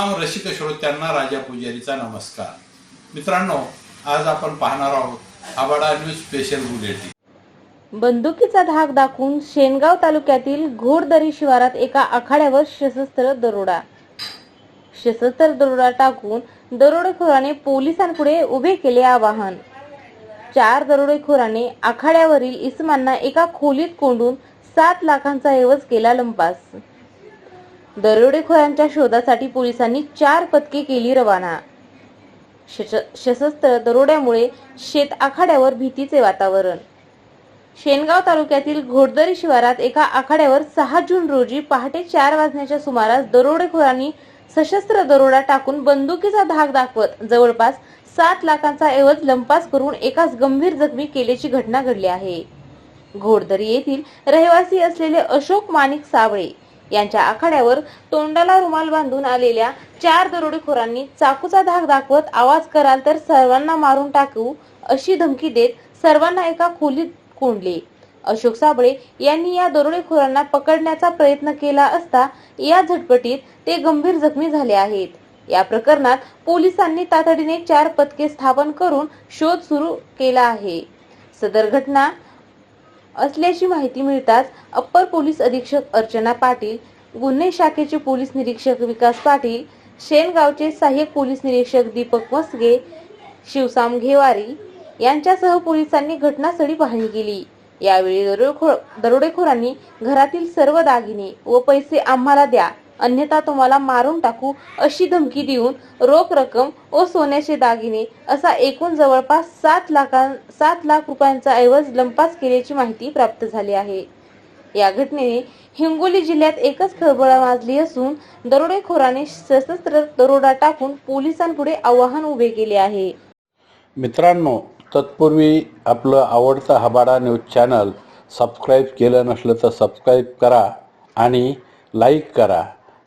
रसिक श्रोत्यांना राजा पुजारीचा नमस्कार. मित्रांनो आज आपण पाहणार आहोत आबाडा न्यूज स्पेशल बुलेटिन. बंदुकीचा धाक दाखवून शेनगाव तालुक्यातील घोडदरी शिवारात एका आखाड्यावर सशस्त्र दरोडा. सशस्त्र दरोडा टाकून दरोडेखोराने पोलिसांपुढे उभे केले आवाहन. चार दरोडेखोराने आखाड्यावरील इसमांना एका खोलीत कोंडून सात लाखांचा ऐवज केला लंपास. दरोडेखोरांच्या शोधासाठी पोलिसांनी चार पथके केली रवाना. शश- सशस्त्र दरोड्यामुळे शेत आखाड्यावर भीतीचे वातावरण. शेनगाव तालुक्यातील घोडदरी शिवारात एका आखाड्यावर सहा जून रोजी पहाटे चार वाजण्याच्या सुमारास दरोडेखोरांनी सशस्त्र दरोडा टाकून बंदुकीचा धाक दाखवत जवळपास सात लाखांचा ऐवज लंपास करून एकाच गंभीर जखमी केल्याची घटना घडली आहे. घोडदरी येथील रहिवासी असलेले अशोक माणिक साबळे यांच्या आखाड्यावर तोंडाला रुमाल बांधून आलेल्या चार दरोडेखोरांनी चाकूचा धाक दाखवत आवाज कराल तर सर्वांना मारून टाकू अशी धमकी देत सर्वांना एका खोलीत कोंडले. अशोक साबळे यांनी या दरोडेखोरांना पकडण्याचा प्रयत्न केला असता या झटपटीत ते गंभीर जखमी झाले आहेत. या प्रकरणात पोलिसांनी तातडीने चार पथके स्थापन करून शोध सुरू केला आहे. सदर घटना असल्याची माहिती मिळताच अप्पर पोलीस अधीक्षक अर्चना पाटील गुन्हे शाखेचे पोलीस निरीक्षक विकास पाटील शेनगावचे सहाय्यक पोलीस निरीक्षक दीपक वसगे शिवसाम घेवारी यांच्यासह पोलिसांनी घटनास्थळी पाहणी केली. यावेळी दरोडेखोरांनी घरातील सर्व दागिने व पैसे आम्हाला द्या. अन्यथा तुम्हाला मारून टाकू अशी धमकी देऊन रोख रक्कम व सोन्याचे दागिने असा एकूण जवळपास सात लाखां सात लाख रुपयांचा ऐवज लंपास केल्याची माहिती प्राप्त झाली आहे. या घटनेने हिंगोली जिल्ह्यात एकच खळबळ माजली असून दरोडेखोराने सशस्त्र दरोडा टाकून पोलिसांपुढे आव्हान उभे केले आहे. मित्रांनो तत्पूर्वी आपलं आवडतं हबाडा न्यूज चॅनल सबस्क्राईब केलं नसलं तर सबस्क्राईब करा आणि लाईक करा.